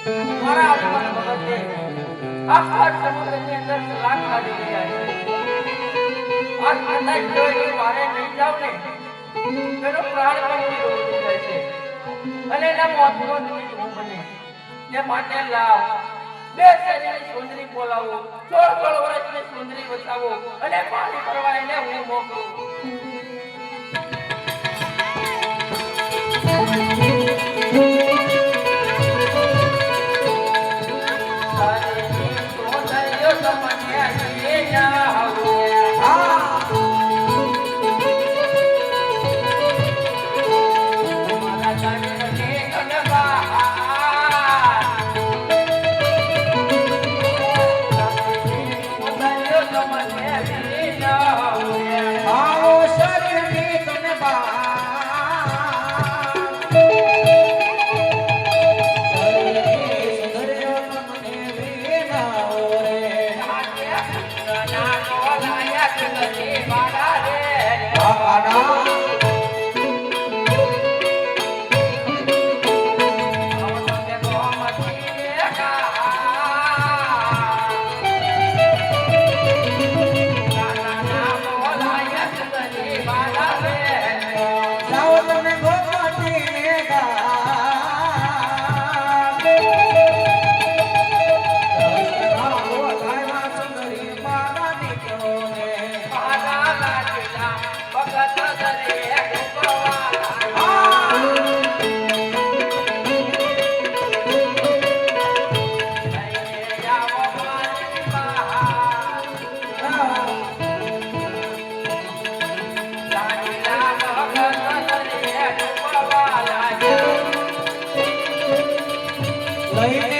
મારા આગમન વખતે આખા સમુદ્રની અંદર ખાધી રહ્યા છે. આ કદાચ જો એની વારે નહીં જાવ ને છે. અને એના સુંદરી બચાવો અને પાણી ભરવા એને હું મોકલું. લઈને